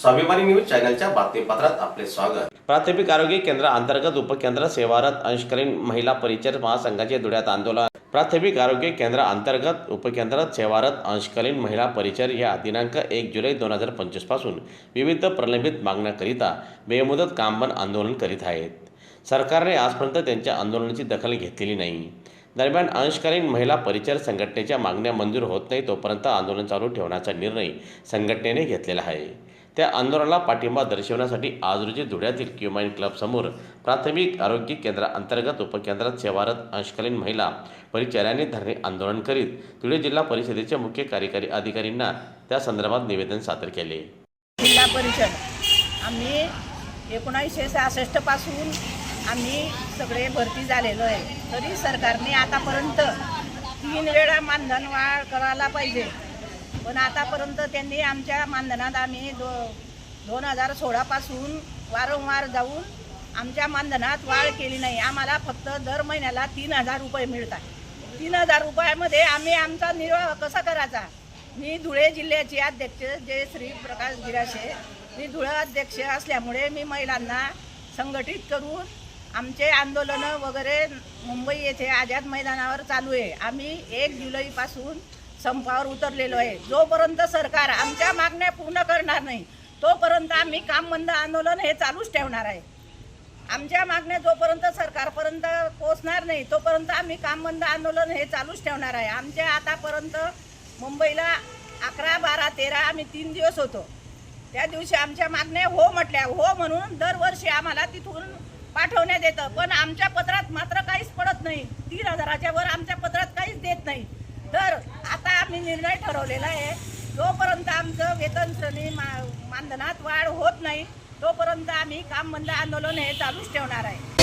स्वाभिमानी न्यूज चॅनलच्या बातमीपत्रात आपले स्वागत. प्राथमिक आरोग्य केंद्र अंतर्गत उपकेंद्र सेवारत अंशकालीन महिला परिचर महासंघाचे धुळ्यात आंदोलन. प्राथमिक आरोग्य केंद्र अंतर्गत उपकेंद्र सेवारत अंशकालीन महिला परिचर या दिनांक एक जुलै दोन हजार पंचवीसपासून विविध प्रलंबित मागण्याकरिता बेमुदत कामबंद आंदोलन करीत आहेत. सरकारने आजपर्यंत त्यांच्या आंदोलनाची दखल घेतलेली नाही. दरम्यान अंशकालीन महिला परिचर संघटनेच्या मागण्या मंजूर होत नाही तोपर्यंत आंदोलन चालू ठेवण्याचा निर्णय संघटनेने घेतलेला आहे. त्या आंदोलनाला पाठिंबा दर्शवण्यासाठी आज रोजी धुळ्यातील क्युमाइन क्लबसमोर प्राथमिक आरोग्य केंद्राअंतर्गत उपकेंद्रात सेवारत अंशकालीन महिला परिचाऱ्यांनी धरणे आंदोलन करीत धुळे जिल्हा परिषदेचे मुख्य कार्यकारी अधिकारींना त्या संदर्भात निवेदन सादर केले. जिल्हा परिषद. आम्ही एकोणीसशे सहासष्टपासून आम्ही सगळे भरती झालेलो आहे. तरी सरकारने आतापर्यंत तीन वेळा मानधन वाढ करायला पाहिजे. पण आतापर्यंत त्यांनी आमच्या मानधनात आम्ही दो दोन हजार सोळापासून वारंवार जाऊन आमच्या मानधनात वाढ केली नाही. आम्हाला फक्त दर महिन्याला तीन हजार रुपये मिळतात. तीन हजार रुपयामध्ये आम्ही आमचा निर्वाह कसा करायचा? मी धुळे जिल्ह्याचे अध्यक्ष जे श्री प्रकाश गिराशे मी धुळे अध्यक्ष असल्यामुळे मी महिलांना संघटित करून आमचे आंदोलनं वगैरे मुंबई येथे आझाद मैदानावर चालू आहे. आम्ही एक जुलैपासून संपावर उतरलेलो आहे. जोपर्यंत सरकार आमच्या मागण्या पूर्ण करणार नाही तोपर्यंत आम्ही काम बंद आंदोलन हे चालूच ठेवणार आहे. आमच्या मागण्या जोपर्यंत सरकारपर्यंत पोचणार नाही तोपर्यंत आम्ही काम बंद आंदोलन हे चालूच ठेवणार आहे. आमच्या आतापर्यंत मुंबईला अकरा बारा तेरा आम्ही तीन दिवस होतो. त्या दिवशी आमच्या मागण्या हो म्हटल्या. हो म्हणून दरवर्षी आम्हाला तिथून पाठवण्यात येतं. पण आमच्या पत्रात मात्र काही पडत नाही तीन हजाराच्या वर आमच्या पत्रात काहीच देत नाही तर आता आम्ही निर्णय ठरवलेला आहे. जोपर्यंत आमचं वेतन श्रेणी मा मानधनात वाढ होत नाही तोपर्यंत आम्ही काम बंद आंदोलन हे चालूच ठेवणार आहे.